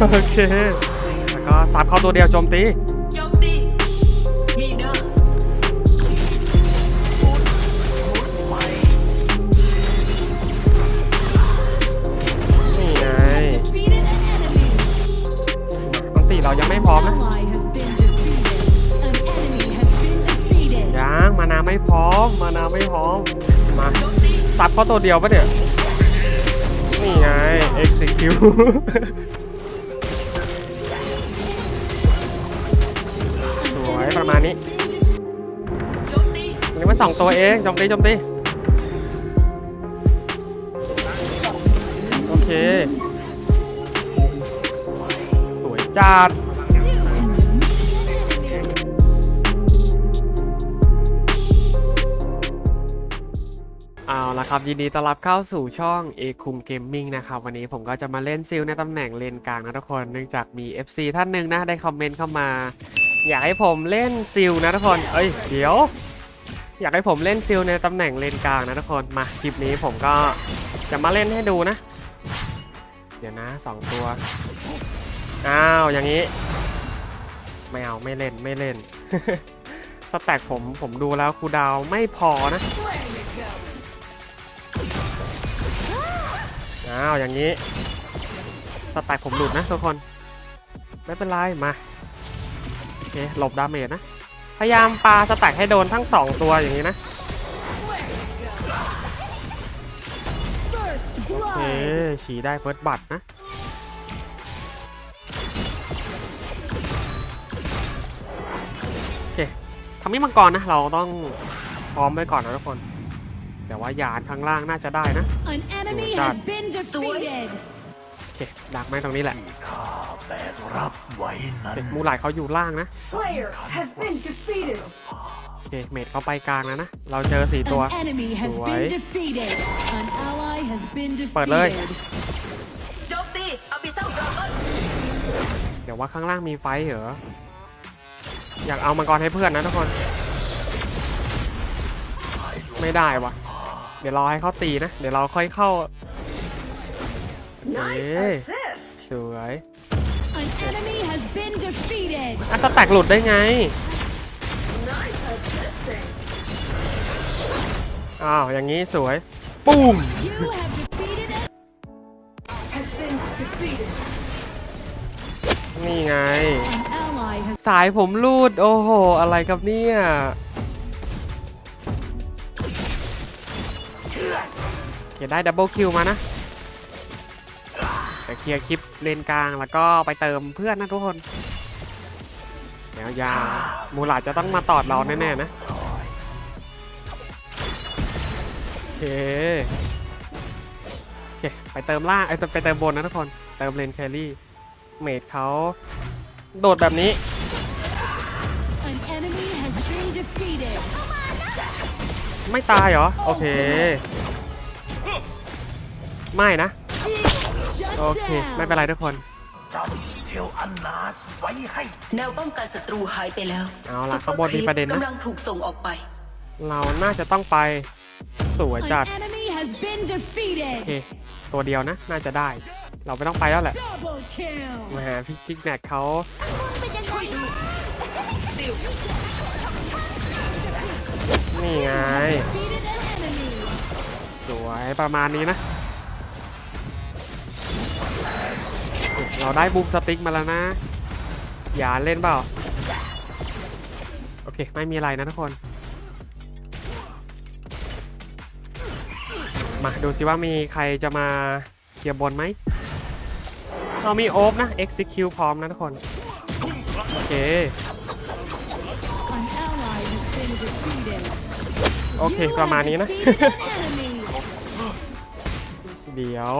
โอเค แล้วก็ซับเข้าตัวเดียวโจมตี โจมตีมีเนอะนี่ไงอันตีเรายังไม่พร้อมนะ ยังมานาไม่พร้อม มานาไม่พร้อม มาโจมตีซับเข้าตัวเดียวปะเนี่ย นี่ไง execute ประมาณนี้อันนี้มาสองตัวเองจมตีจมตีโอเค สวยจัดเอาละครับ ยินดีต้อนรับเข้าสู่ช่องเอคุมเกมมิ่งนะครับ วันนี้ผมก็จะมาเล่นซิลในตำแหน่งเลนกลางนะทุกคน เนื่องจากมี FC ท่านหนึ่งนะ ได้คอมเมนต์เข้ามา อยากให้ผมเล่นซิลนะทุกคนเอ้ยเดี๋ยว อยากให้ผมเล่นซิลในตำแหน่งเลนกลางนะทุกคนมาคลิปนี้ผมก็จะมาเล่นให้ดูนะ เดี๋ยวนะสองตัวอ้าวอย่างนี้ ไม่เอาไม่เล่นไม่เล่นสแต็กผมผมดูแล้วครูดาวไม่พอนะอ้าวอย่างนี้สแต็กผมหลุดนะทุกคนไม่เป็นไรมา เคหลบดาเมจนะ พยายามปาสแต็กให้โดนทั้งสองตัวอย่างนี้นะ First โอเค blood. ฉีได้เฟิร์สบัตรนะโอเคทำให้มังกรนะ เราต้องพร้อมไว้ก่อนนะทุกคน แต่ว่ายานข้างล่างน่าจะได้นะ An enemy Oh, God. has been defeated. โอเคดักไม่ตรงนี้แหละข้า แบกรับไว้นั้โอนเคมูหลายเขาอยู่ล่างนะ Slayer has been defeated. โอเคเมดเขาไปกลางแล้วนะ เราเจอสี่ตัว An enemy has Rồi. been defeated. An ally has been Bật lên. defeated. โจมตีเอาไปเศร้าดราก้อนเดี๋ยวว่าข้างล่างมีไฟเหรอ อยากเอามังกรให้เพื่อนนะทุกคน ไม่ได้วะเดี๋ยวรอให้เขาตีนะ เดี๋ยวเราค่อยเข้า Nice Hey. assist. สวย อะสแต็กหลุดได้ไง Nice assisting. อ้าวอย่างนี้สวยปุ้ม You have defeated an Has been defeated. นี่ไง ally has สายผมรูด โอ้โห อะไรครับเนี่ยโอเคได้ดับเบิลคิวมานะ แต่เคลียร์คลิปเลนกลางแล้วก็ไปเติมเพื่อนนะทุกคนเดี๋ยวยามูหลาดจะต้องมาตอดเราแน่ๆนะโอเคโอเคไปเติมล่างไอ้ยไปเติมบนนะทุกคน เติมเลนแครี่เมดเขาโดดแบบนี้ an enemy has been defeated. ไม่ตายเหรอ โอเค ไม่นะ Shut โอเค ไม่ down. เป็นไรทุกคนจำเทลอันนาสไว้ให้ แนวป้องกันศัตรูหายไปแล้วเอาล่ะซุปข้างบนมีประเด็นนะกำลังถูกส่งออกไป เราน่าจะต้องไปสวยจัด An enemy has been โอเค defeated. ตัวเดียวนะ น่าจะได้ เราไม่ต้องไปแล้วแหละ Double kill. แหมาพี่จิกแนกเขาช่วยดูซิลนี่ไง Defeated an enemy. สวยประมาณนี้นะ เราได้บูมสติ๊กมาแล้วนะ อย่าเล่นเปล่า โอเค ไม่มีอะไรนะทุกคน มาดูสิว่ามีใครจะมาเคลียร์บนไหม เรามีโอ๊บนะ execute พร้อมนะทุกคน โอเค โอเค ประมาณนี้นะ เดี๋ยว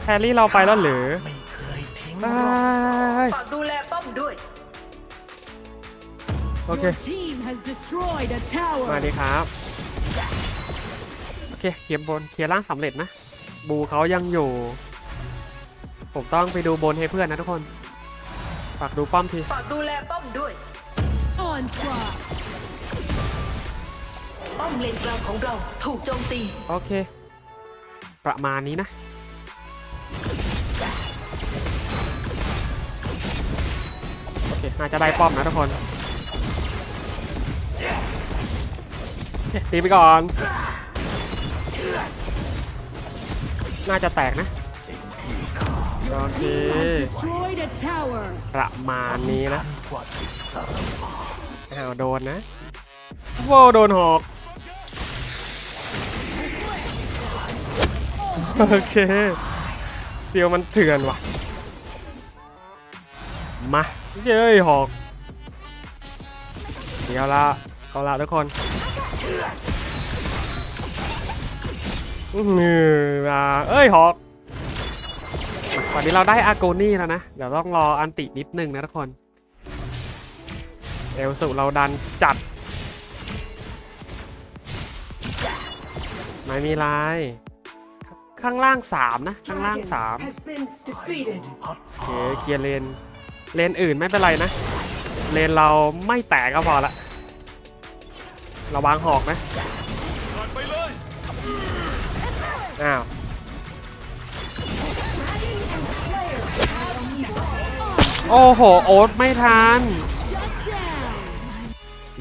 แครี่เราไปแล้วหรือ ไม่เคยทิ้งไปร่องฝากดูแลป้อมด้วย โอเค Your team has destroyed a tower. มาดีครับ โอเค เคลียร์บน เคลียร์ล่างสำเร็จนะ บูเขายังอยู่ ผมต้องไปดูบนให้เพื่อนนะทุกคน ฝากดูป้อมที ฝากดูแลป้อมด้วย Onslaught. ป้อมเลนกลางของเราถูกโจมตี โอเค ประมาณนี้นะ น่าจะได้ป้อมนะทุกคนตีไปก่อน น่าจะแตกนะสิ่งที่ข้าโอเคประมาณนี้นะอ้าวโดนนะโว้าวโดนหอกโอเคเซียวมันเถื่อนว่ะ มา เย้ยหอก เดี๋ยวละเอาละทุกคนอื้อหือมาเอ้ยหอกมาตอนนี้เราได้อาโกนี่แล้วนะ เดี๋ยวต้องรออันตินิดนึงนะทุกคน เอลสุเราดันจัด ไม่มีไร ข้างล่าง 3 นะ ข้างล่าง Dragon has been defeated. พัด3โอเค เคลียร์เลน เลนอื่นไม่เป็นไรนะ เลนเราไม่แตกก็พอละระวังหอกนะอ้าวโอ้โห โอ๊ตไม่ทัน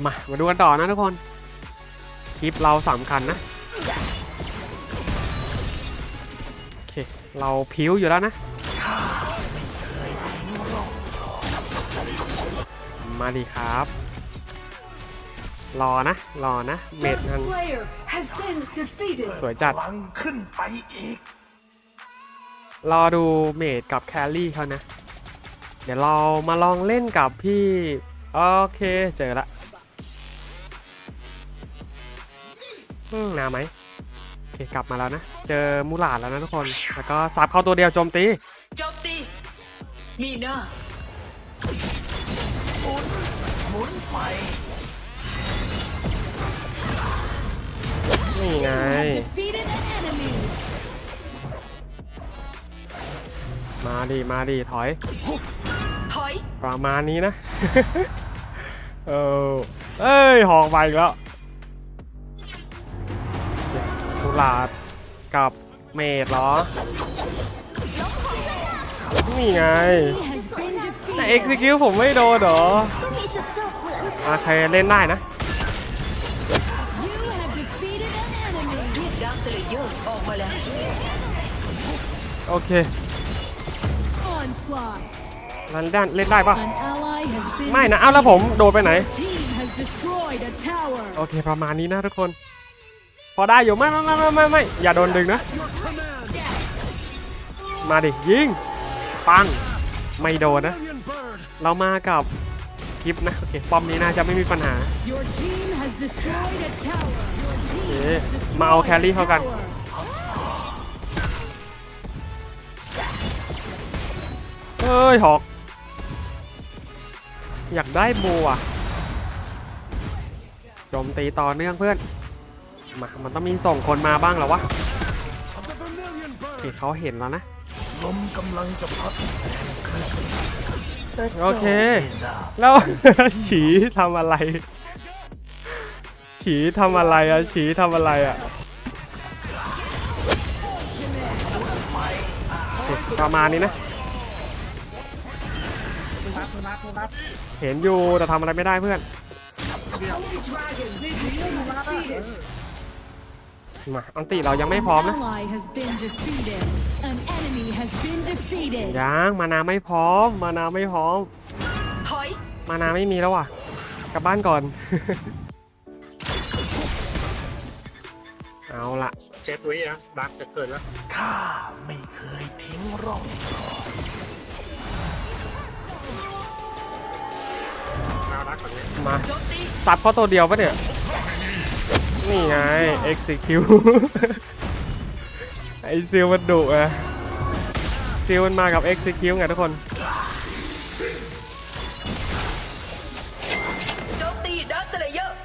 มา มาดูกันต่อนะทุกคน คลิปเราสำคัญนะ โอเค เราพิ้วอยู่แล้วนะ มาดีครับ รอนะ รอนะ เมด Dark ทัน Slayer has been defeated. สวยจัดพลังขึ้นไปอีก รอดูเมดกับแคลรี่เขานะ เดี๋ยวเรามาลองเล่นกับพี่ โอเค เจอละอืมนาไหมโอเคกลับมาแล้วนะ เจอมูหลาดแล้วนะทุกคน แล้วก็สับเข้าตัวเดียวโจมตี โจมตีมีหน้า หมุนไป นี่ไง Have defeated an enemy. มาดีมาดีถอย ถอย ประมาณนี้นะ เออเอ้ย หอกไปอีกแล้วมูหลาดกับเมดเหรอ นี่ไง He has been แต่ defeated. เอ็กซิคิวผมไม่โดนเหรอโอเคเล่นได้นะ โอเค Onslaught. เล่นด้เล่นได้ปะไม่นะ เอ้าแล้วผมโดนไปไหน โอเคประมาณนี้นะทุกคน พอได้อยู่ไม่ไม่ไม่ไม่ไม่ไม่อย่าโดนดึงนะ มาดิยิง ปัง ไม่โดนนะ เรามากับคลิปนะโอเคป้อมนี้น่าจะไม่มีปัญหา Your team has destroyed a tower. Your team เอ๊ะ has destroyed มาเอาแครี่ a เข้ากัน tower. เอ้ยหอก อยากได้บัวโจมตีต่อเนื่องเพื่อนมามันต้องมีส่งคนมาบ้างเหรอวะโอเคเขาเห็นแล้วนะลมกำลังจะพัด โอเคดาบแล้วฉีทำอะไร ฉีทำอะไรอะฉีทำอะไรอะโอเคประมาณนี้นะ เห็นอยู่แต่ทำอะไรไม่ได้เพื่อน Holy Dragon has been defeated. มาอันติเรายังไม่พร้อม An นะ ally has been defeated. An enemy has been defeated. ยังมานาไม่พร้อม มานาไม่พร้อม ถอย มานาไม่มีแล้วว่ะ กลับบ้านก่อน เอาละเจ็ดวินะดักจะเกิดแล้วข้าไม่เคยทิ้งร่องมาดักแบบนี้มา โจมตี ตับเขาตัวเดียวปะเนี่ย นี่ไง execute ไอซิลมันดุอะ ซิลมันมากับ execute ไงทุกคนโจมตีดาวเซเลเยอร์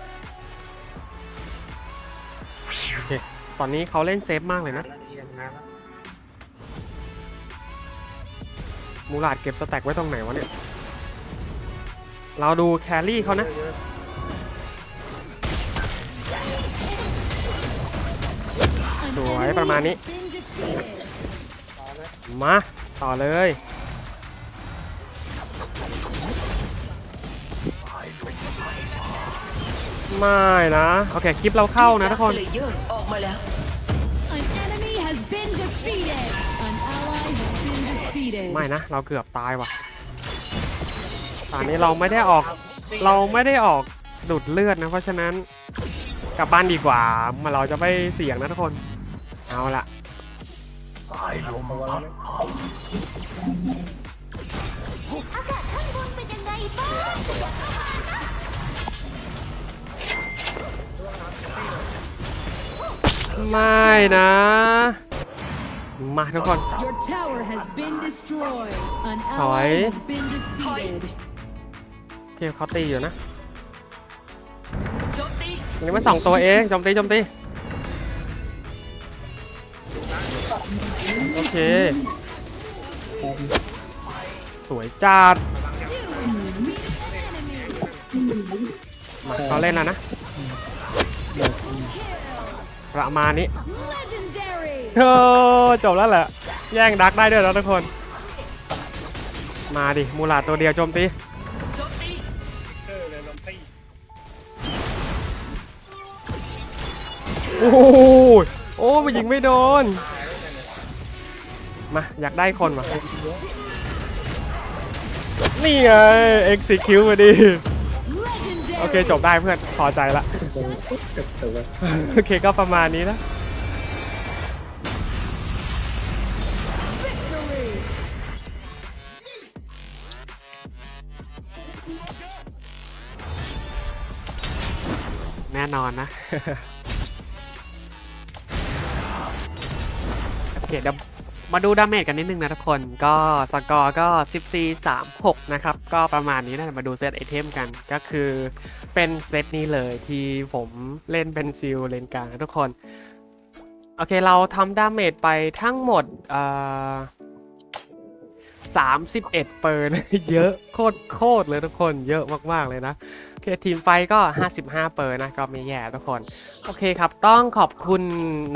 โอเคตอนนี้เขาเล่นเซฟมากเลยนะมูลาดเก็บสแต็กไว้ตรงไหนวะเนี่ย เราดูแครี่เขานะ สวยประมาณนี้ มาต่อเลยไม่นะ โอเคคลิปเราเข้านะทุกคนดัสเลเยอร์ออกมาแล้ว An enemy has been defeated. An ally has been defeated. ไม่นะ เราเกือบตายว่ะตอนนี้เราไม่ได้ออกเราไม่ได้ออกดูดเลือดนะ เพราะฉะนั้นกลับบ้านดีกว่ามาเราจะไม่เสี่ยงนะทุกคน เอาละ สายลมพัดหอบไม่นะ มาทุกคน Your tower has been destroyed. An Hỏi. ally has been defeated. โอเคเขาตีอยู่นะโจมตี อันนี้มาสองตัวเองโจมตีโจมตี โอเค สวยจัดมาเขาเล่นแล้วนะ ประมาณนี้ Legendary. เออจบแล้วแหละ แย่งดักได้ด้วยแล้วทุกคน มาดิ มูลาตัวเดียวโจมตีโอ้โหโอ้ไปยิงไม่โดน มา อยากได้คนมานี่ไง execute มาดิโอเค จบได้เพื่อนพอใจละ โอเคก็ประมาณนี้นะแน่นอนนะโอเคเดี๋ยว มาดูดาเมจกันนิดนึงนะทุกคน ก็สกอร์ก็ 14 3 6 นะครับ ก็ประมาณนี้นะมาดูเซตไอเทมกัน ก็คือเป็นเซตนี้เลยที่ผมเล่นเป็นซิลเลนกลางนะทุกคน โอเคเราทำดาเมจไปทั้งหมดเอ่อ 31 เปอร์นะเยอะโคตรโคตรเลยทุกคนเยอะมาก ๆ เลยนะโอเคทีมไฟก็ 55 เปอร์นะ ก็ไม่แย่ทุกคน โอเคครับ ต้องขอบคุณ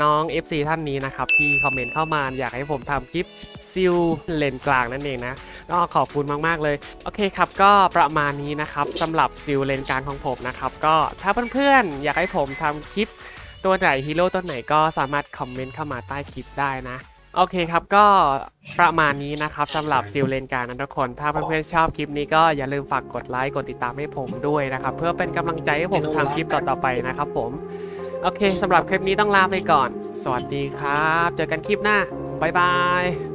น้อง FC ท่านนี้นะครับ ที่คอมเมนต์เข้ามาอยากให้ผมทำคลิปซิลเลนกลางนั่นเองนะก็ขอบคุณมาก ๆ เลย โอเคครับ ก็ประมาณนี้นะครับสำหรับซิลเลนกลางของผมนะครับ ก็ถ้าเพื่อนๆอยากให้ผมทำคลิปตัวไหนฮีโร่ตัวไหนก็สามารถคอมเมนต์เข้ามาใต้คลิปได้นะ โอเคครับก็ประมาณนี้นะครับสำหรับซิลเลนการนะทุกคน ถ้าเพื่อนๆชอบคลิปนี้ก็อย่าลืมฝากกดไลค์กดติดตามให้ผมด้วยนะครับ เพื่อเป็นกำลังใจให้ผมทำคลิปต่อๆไปนะครับผมโอเคสำหรับคลิปนี้ต้องลาไปก่อน สวัสดีครับ เจอกันคลิปหน้าบ๊ายบาย